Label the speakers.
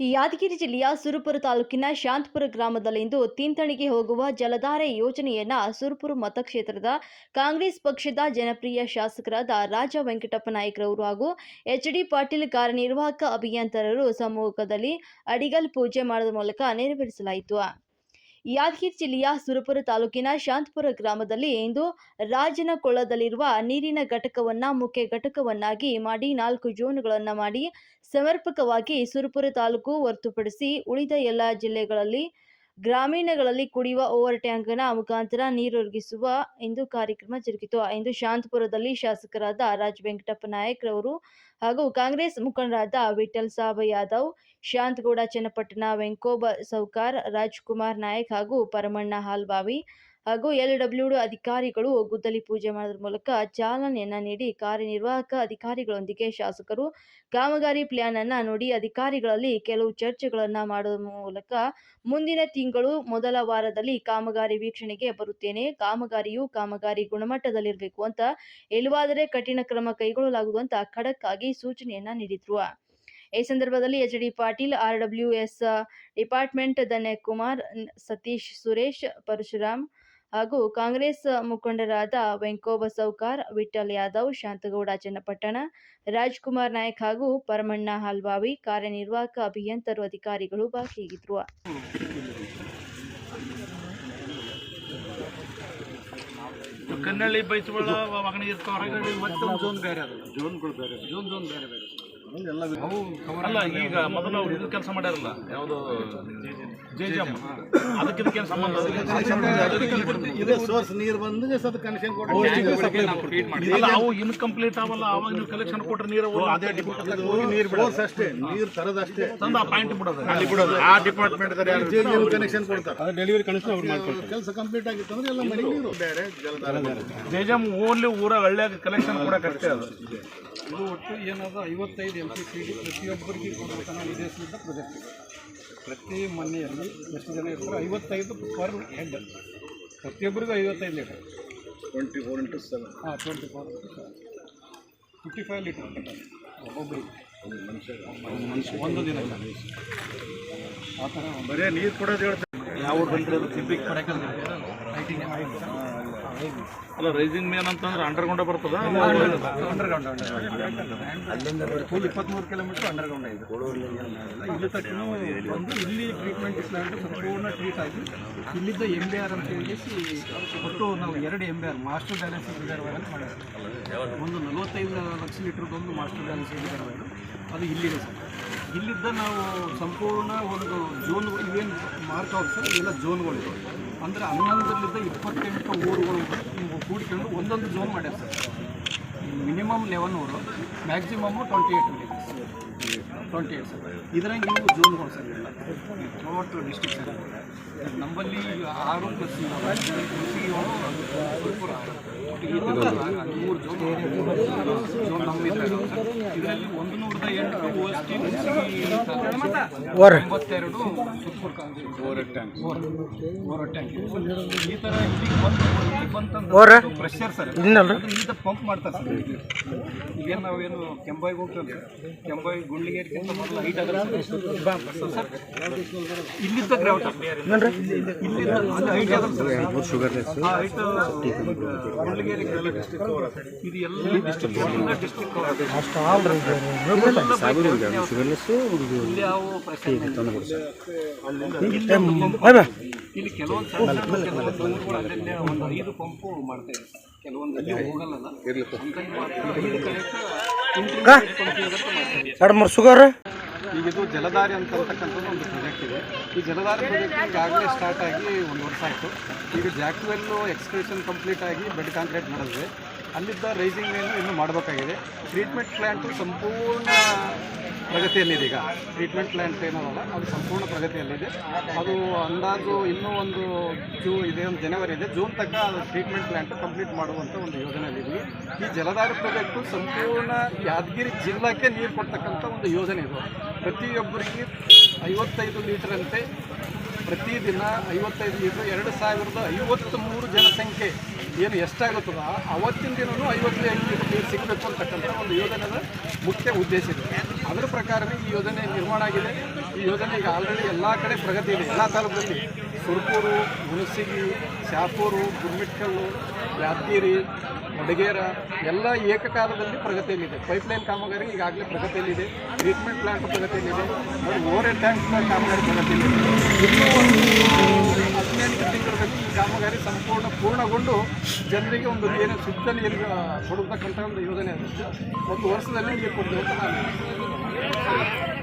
Speaker 1: ಯಾದಗಿರಿ ಜಿಲ್ಲೆಯ ಸುರಪುರ ತಾಲೂಕಿನ ಶಾಂತಪುರ ಗ್ರಾಮದಲ್ಲಿಂದು ತಿಂತಣಿಗೆ ಹೋಗುವ ಜಲಧಾರೆ ಯೋಜನೆಯನ್ನ ಸುರಪುರ ಮತಕ್ಷೇತ್ರದ ಕಾಂಗ್ರೆಸ್ ಪಕ್ಷದ ಜನಪ್ರಿಯ ಶಾಸಕರಾದ ರಾಜ ವೆಂಕಟಪ್ಪ ನಾಯ್ಕರವರು ಹಾಗೂ ಎಚ್ ಡಿ ಪಾಟೀಲ್ ಕಾರ್ಯನಿರ್ವಾಹಕ ಅಭಿಯಂತರರು ಸಮ್ಮುಖದಲ್ಲಿ ಅಡಿಗಲ್ ಪೂಜೆ ಮಾಡುವ ಮೂಲಕ ನೆರವೇರಿಸಲಾಯಿತು. ಯಾದಗಿರಿ ಜಿಲ್ಲೆಯ ಸುರಪುರ ತಾಲೂಕಿನ ಶಾಂತಪುರ ಗ್ರಾಮದಲ್ಲಿ ಇಂದು ರಾಜನ ಕೊಳ್ಳದಲ್ಲಿರುವ ನೀರಿನ ಘಟಕವನ್ನ, ಮುಖ್ಯ ಘಟಕವನ್ನಾಗಿ ಮಾಡಿ ನಾಲ್ಕು ಜೋನ್ಗಳನ್ನು ಮಾಡಿ ಸಮರ್ಪಕವಾಗಿ ಸುರಪುರ ತಾಲೂಕು ಹೊರತುಪಡಿಸಿ ಉಳಿದ ಎಲ್ಲ ಜಿಲ್ಲೆಗಳಲ್ಲಿ ಗ್ರಾಮೀಣಗಳಲ್ಲಿ ಕುಡಿಯುವ ಓವರ್ ಟ್ಯಾಂಕ್ನ ಮುಖಾಂತರ ನೀರೊದಗಿಸುವ ಎಂದು ಕಾರ್ಯಕ್ರಮ ಜರುಗಿತು. ಎಂದು ಶಾಂತಪುರದಲ್ಲಿ ಶಾಸಕರಾದ ರಾಜ್ ವೆಂಕಟಪ್ಪ ನಾಯಕ್ ರವರು ಹಾಗೂ ಕಾಂಗ್ರೆಸ್ ಮುಖಂಡರಾದ ವಿಠಲ್ ಸಾಬ ಯಾದವ್, ಶಾಂತಗೌಡ ಚನ್ನಪಟ್ಟಣ, ವೆಂಕೋಬ ಸೌಕಾರ್, ರಾಜ್ಕುಮಾರ್ ನಾಯಕ್ ಹಾಗೂ ಪರಮಣ್ಣ ಹಾಲ್ಬಾವಿ ಹಾಗೂ ಎಲ್ ಡಬ್ಲ್ಯೂ ಅಧಿಕಾರಿಗಳು ಗುದ್ದಲಿ ಪೂಜೆ ಮಾಡೋದ್ರ ಮೂಲಕ ಚಾಲನೆಯನ್ನ ನೀಡಿ ಕಾರ್ಯನಿರ್ವಾಹಕ ಅಧಿಕಾರಿಗಳೊಂದಿಗೆ ಶಾಸಕರು ಕಾಮಗಾರಿ ಪ್ಲಾನ್ ಅನ್ನ ನೋಡಿ ಅಧಿಕಾರಿಗಳಲ್ಲಿ ಕೆಲವು ಚರ್ಚೆಗಳನ್ನ ಮಾಡುವ ಮೂಲಕ ಮುಂದಿನ ತಿಂಗಳು ಮೊದಲ ವಾರದಲ್ಲಿ ಕಾಮಗಾರಿ ವೀಕ್ಷಣೆಗೆ ಬರುತ್ತೇನೆ. ಕಾಮಗಾರಿಯು ಕಾಮಗಾರಿ ಗುಣಮಟ್ಟದಲ್ಲಿರಬೇಕು ಅಂತ ಎಲ್ಲವಾದರೆ ಕಠಿಣ ಕ್ರಮ ಕೈಗೊಳ್ಳಲಾಗುವುದು ಅಂತ ಖಡಕ್ ಆಗಿ ಸೂಚನೆಯನ್ನ ನೀಡಿದ್ರು. ಈ ಸಂದರ್ಭದಲ್ಲಿ H D Patil R W S, department Dhanyakumar Kumar Satish Suresh, Parashuram ಹಾಗೂ ಕಾಂಗ್ರೆಸ್ ಮುಖಂಡರಾದ ವೆಂಕೋಬ ಸೌಕಾರ್ ವಿಠಲ್ ಯಾದವ್ ಶಾಂತಗೌಡ ಚನ್ನಪಟ್ಟಣ ರಾಜ್ಕುಮಾರ್ ನಾಯಕ್ ಹಾಗೂ ಪರಮಣ್ಣ ಹಾಲ್ಬಾವಿ ಕಾರ್ಯನಿರ್ವಾಹಕ ಅಭಿಯಂತರು ಅಧಿಕಾರಿಗಳು ಭಾಗಿಯಾಗಿದ್ರು
Speaker 2: ಕನ್ನಳ್ಳಿ ವಾಗಣಿ ಇರ್ತಾವ ಮತ್ತೊಂದು ಜೋನ್ ಬೇರೆ ಜೋನ್ ಜೋನ್ ಬೇರೆ ಬೇರೆ ಅಲ್ಲ ಈಗ ಮೊದಲು ಅವ್ರು ಇದು ಕೆಲಸ ಮಾಡ್ಯಾರಲ್ಲ ಯಾವುದು ಜೆ ಅದಕ್ಕೆ ಇದಕ್ಕೇನು ಸಂಬಂಧ?
Speaker 3: ಇದೆ ಸೋರ್ಸ್ ನೀರು ಬಂದು ಸ್ವಲ್ಪ ಕನೆಕ್ಷನ್
Speaker 2: ಅಲ್ಲ ಅವು ಇನ್ಕಂಪ್ಲೀಟ್ ಅವಲ್ಲ ಅವಾಗ ನೀವು ಕಲೆಕ್ಷನ್ ಕೊಟ್ರೆ ನೀರು ಅದೇ
Speaker 3: ನೀರು ಬಿಡೋದು. ಅಷ್ಟೇ ನೀರು ತರದಷ್ಟೇ
Speaker 2: ತಂದು ಆ ಪಾಯಿಂಟ್ ಬಿಡೋದು.
Speaker 3: ಅಲ್ಲಿ ಬಿಡೋದು. ಆ ಡಿಪಾರ್ಟ್ಮೆಂಟ್ ಕನೆಕ್ಷನ್ ಕೊಡ್ತಾರೆ. ಡೆಲಿವರಿ ಕನೆಕ್ಷನ್ ಅವ್ರು ಮಾಡ್ಕೊಳ್ತಾರೆ ಕೆಲಸ ಕಂಪ್ಲೀಟ್ ಆಗಿತ್ತು ಅಂದ್ರೆ ಎಲ್ಲ ಮನೆ ನೀರು. ಬೇರೆ ಜಲಧಾರ ಬೇರೆ.
Speaker 2: ಜೆ ಜಮ್ ಓನ್ಲಿ ಊರಾಗ ಹಳ್ಳಿಯಾಗ ಕಲೆಕ್ಷನ್ ಕೊಡಕ್ಕೆ ಅದು.
Speaker 4: ಇದು ಒಟ್ಟು ಏನದ ಐವತ್ತೈದು ಸಿ ಡಿ ಪ್ರತಿಯೊಬ್ಬರಿಗೆ ಕೊಡಬೇಕನ್ನೋ ಉದ್ದೇಶದಿಂದ ಪ್ರಾಜೆಕ್ಟ್ ಇದೆ ಪ್ರತಿ ಮನೆಯಲ್ಲಿ ಎಷ್ಟು ಜನ ಇರ್ತಾರೆ ಐವತ್ತೈದು ಪರ್ ಹೆಡ್ ಪ್ರತಿಯೊಬ್ಬರಿಗೂ ಐವತ್ತೈದು litre
Speaker 3: twenty four into seven
Speaker 4: ಹಾಂ twenty four fifty five litre ಒಬ್ಬೊಬ್ಬರಿಗೆ. ಒಂದು ದಿನ ಆ ಥರ ಬರೀ
Speaker 3: ಬರೇ ನೀರು ಕೊಡೋದು ಹೇಳ್ತಾರೆ.
Speaker 2: ಯಾವ ಬಂದಿರೋದು? ತಿಪ್ಪಿಗೆ ಅಲ್ಲ ರೈಸಿಂಗ್ ಮೇನ್ ಅಂತಂದ್ರೆ ಅಂಡರ್ಗ್ರೌಂಡ್ ಬರ್ತದ?
Speaker 4: ಅಂಡರ್ಗ್ರೌಂಡ್ ಅಲ್ಲಿಂದ ಫುಲ್ ಇಪ್ಪತ್ತ್ಮೂರು ಕಿಲೋಮೀಟರ್ ಅಂಡರ್ಗ್ರೌಂಡ್ ಇದೆ. ಇಲ್ಲಿ ಇಲ್ಲಿ ಟ್ರೀಟ್ಮೆಂಟ್ ಪ್ಲಾಂಟ್ ಸಂಪೂರ್ಣ ಟ್ರೀಟ್ ಆಗಿ ಇಲ್ಲಿದ್ದ ಎಂ ಬಿ ಆರ್ ಅಂತ ಹೇಳಿ ಒಟ್ಟು ನಾವು ಎರಡು M B R master balance reservoir ಅಂತ ಮಾಡಿರ್ತೀವಿ ಒಂದು ನಲವತ್ತೈದು ಲಕ್ಷ ಲೀಟ್ರದೊಂದು ಮಾಸ್ಟರ್ ಬ್ಯಾಲೆನ್ಸ್ ರಿಸರ್ವರ್ ಅದು ಇಲ್ಲಿದೆ ಸರ್. ಇಲ್ಲಿದ್ದ ನಾವು ಸಂಪೂರ್ಣ ಒಂದು ಝೋನ್ ಇವೇನು ಮಾರ್ಕ್ ಆಫ್ ಸರ್? ಇವೆಲ್ಲ ಝೋನ್ಗಳಿವೆ ಅಂದರೆ ಹನ್ನೊಂದರಲ್ಲಿದ್ದ ಇಪ್ಪತ್ತೆಂಟು ಊರುಗಳು ಕೂಡಿಕೊಂಡು ಒಂದೊಂದು ಝೋನ್ ಮಾಡ್ಯಾರ ಸರ್ ಮಿನಿಮಮ್ ಲೆವೆನ್ ಊರು maximum twenty eight villages twenty eight sir ಇದರಲ್ಲಿ ಇವು ಝೋನ್ಗಳು ಸರ್ ಇಲ್ಲ ಟೋಟಲ್ ಡಿಸ್ಟಿಕ್ ಸರ್ ನಮ್ಮಲ್ಲಿ ಆರು ಪ್ಲಸ್ ಸುಲ್ಪುರ ಮೂರು ಝೋನ್ ಇದರಲ್ಲಿ ಒಂದು ನೂರದ ಎಂಟು ಓ ಎಸ್ ಟಿ ಎಂಬತ್ತೆರಡು Surpura Congress over tank over tank ಈ ಥರ ಬಂತಂದ್ರೆ ಪ್ರೆಷರ್ ಸರ್. ಈಗ ಪಂಪ್ ಮಾಡ್ತಾರೆ ಸರ್. ಈಗೇನು ನಾವೇನು ಕೆಂಬಾಯಿಗೆ ಹೋಗ್ತೇವೆ ಕೆಂಬಾಯಿ ಗುಂಡ್ಲಿಗೇರಿಗಿಂತ ಮೊದಲು ಅದ ಸರ್ ಇಲ್ಲಿದ್ದ ಗ್ರೌಟ್ ಇಲ್ಲಿದ್ದ ಅದು ಹೈಟ್ ಅದ ಸರ್. ಆ ಹೈಟ್ ಗುಂಡ್ಲಿಗೇರಿ ಇದು ಎಲ್ಲ ಡಿಸ್ಟ್ರಿಕ್ಟ್ ಎಲ್ಲ ಡಿಸ್ಟ್ರಿಕ್ಟ್ ಇಲ್ಲಿ ಯಾವ ಶುಗರ್ ಇಲ್ಲಿ ಕೆಲವೊಂದು ಒಂದು ಐದು ಪಂಪು ಮಾಡ್ತಾ ಇದೆ ಕೆಲವೊಂದು ಅಲ್ಲಿ ಹೋಗಲ್ಲ ಅಂತಂದು ಮಾಡ್ತಾರೆ. ಐದು ಕಡೆಗೆ intermediate pump ಇರುತ್ತೆ ಮಾಡ್ತಾರೆ. ಈಗ ಇದು ಜಲಧಾರಿ ಅಂತ ಅಂತಕ್ಕಂಥದ್ದು ಒಂದು ಪ್ರಾಜೆಕ್ಟ್ ಇದೆ ಈ ಜಲಧಾರಿ ಪ್ರಾಜೆಕ್ಟ್ ಈಗಾಗಲೇ ಸ್ಟಾರ್ಟ್ ಆಗಿ ಒಂದು ವರ್ಷ ಆಯಿತು ಈಗ ಜಾಕ್ವೆಲ್ಲು ಎಕ್ಸ್ಕ್ರೇಷನ್ ಕಂಪ್ಲೀಟ್ ಆಗಿ ಬೆಡ್ ಕಾಂಕ್ರೀಟ್ ಮಾಡಿದ್ವಿ ಅಲ್ಲಿದ್ದ ರೈಸಿಂಗ್ ಏನು ಇನ್ನೂ ಮಾಡಬೇಕಾಗಿದೆ ಟ್ರೀಟ್ಮೆಂಟ್ ಪ್ಲ್ಯಾಂಟು ಸಂಪೂರ್ಣ ಪ್ರಗತಿಯಲ್ಲಿದೆ ಈಗ. ಟ್ರೀಟ್ಮೆಂಟ್ ಪ್ಲ್ಯಾಂಟ್ ಏನಲ್ಲ ಅದು ಸಂಪೂರ್ಣ ಪ್ರಗತಿಯಲ್ಲಿದೆ. ಅದು ಅಂದಾಜು ಇನ್ನೂ ಒಂದು ಜೂ ಇದೆ, ಒಂದು ಜನವರಿ ಇದೆ. ಜೂನ್ ತನಕ ಅದು ಟ್ರೀಟ್ಮೆಂಟ್ ಪ್ಲ್ಯಾಂಟ್ ಕಂಪ್ಲೀಟ್ ಮಾಡುವಂಥ ಒಂದು ಯೋಜನೆಯಲ್ಲಿದ್ದೀವಿ ಈ ಜಲಧಾರ ಪ್ರಾಜೆಕ್ಟು ಸಂಪೂರ್ಣ ಯಾದಗಿರಿ ಜಿಲ್ಲಾಕ್ಕೆ ನೀರು ಕೊಡ್ತಕ್ಕಂಥ ಒಂದು ಯೋಜನೆ ಇದು. ಪ್ರತಿಯೊಬ್ಬರಿಗೆ ಐವತ್ತೈದು ಲೀಟರಂತೆ ಪ್ರತಿದಿನ ಐವತ್ತೈದು ಲೀಟ್ರ್ ಎರಡು ಸಾವಿರದ ಐವತ್ತು ಮೂರು ಜನಸಂಖ್ಯೆ. ಏನು ಎಷ್ಟಾಗುತ್ತದ ಅವತ್ತಿನ ದಿನವೂ ಐವತ್ತು ಲೀಟರ್ ನೀರು ಸಿಗಬೇಕು ಅಂತಕ್ಕಂಥ ಒಂದು ಯೋಜನೆಯ ಮುಖ್ಯ ಉದ್ದೇಶ ಇದೆ. ಅದರ ಪ್ರಕಾರವೇ ಈ ಯೋಜನೆ ನಿರ್ಮಾಣ ಆಗಿದೆ. ಈ ಯೋಜನೆ ಈಗ ಆಲ್ರೆಡಿ ಎಲ್ಲ ಕಡೆ ಪ್ರಗತಿ ಇದೆ. ಎಲ್ಲ ತಾಲೂಕಲ್ಲಿ ಸುರ್ಪೂರು, ಹುಣಸಿಗಿ, ಶಾಪೂರು, ಗುರ್ಮಿಟ್ಕಲ್ಲು, ಯಾದಗಿರಿ ಮಡಗೇರ ಎಲ್ಲ ಏಕಕಾಲದಲ್ಲಿ ಪ್ರಗತಿಯಲ್ಲಿದೆ. ಪೈಪ್ಲೈನ್ ಕಾಮಗಾರಿ ಈಗಾಗಲೇ ಪ್ರಗತಿಯಲ್ಲಿದೆ. ಟ್ರೀಟ್ಮೆಂಟ್ ಪ್ಲಾಂಟ್ ಪ್ರಗತಿಯಲ್ಲಿದೆ. ಮತ್ತು ಓವರ್ ಟ್ಯಾಂಕ್ ಕಾಮಗಾರಿ ಪ್ರಗತಿಯಲ್ಲಿದೆ. ಇನ್ನೂ ಒಂದು ಹದಿನೆಂಟು ಕಾಮಗಾರಿ ಸಂಪೂರ್ಣ ಪೂರ್ಣಗೊಂಡು ಜನರಿಗೆ ಒಂದು ಏನು ಶುದ್ಧ ನೀರು ಕೊಡತಕ್ಕಂಥ ಒಂದು ಯೋಜನೆ ಅದು ಮತ್ತು ವರ್ಷದಲ್ಲಿ ನೀರು ಕೊಡ್ತೇವೆ ಅಂತ ನಾನು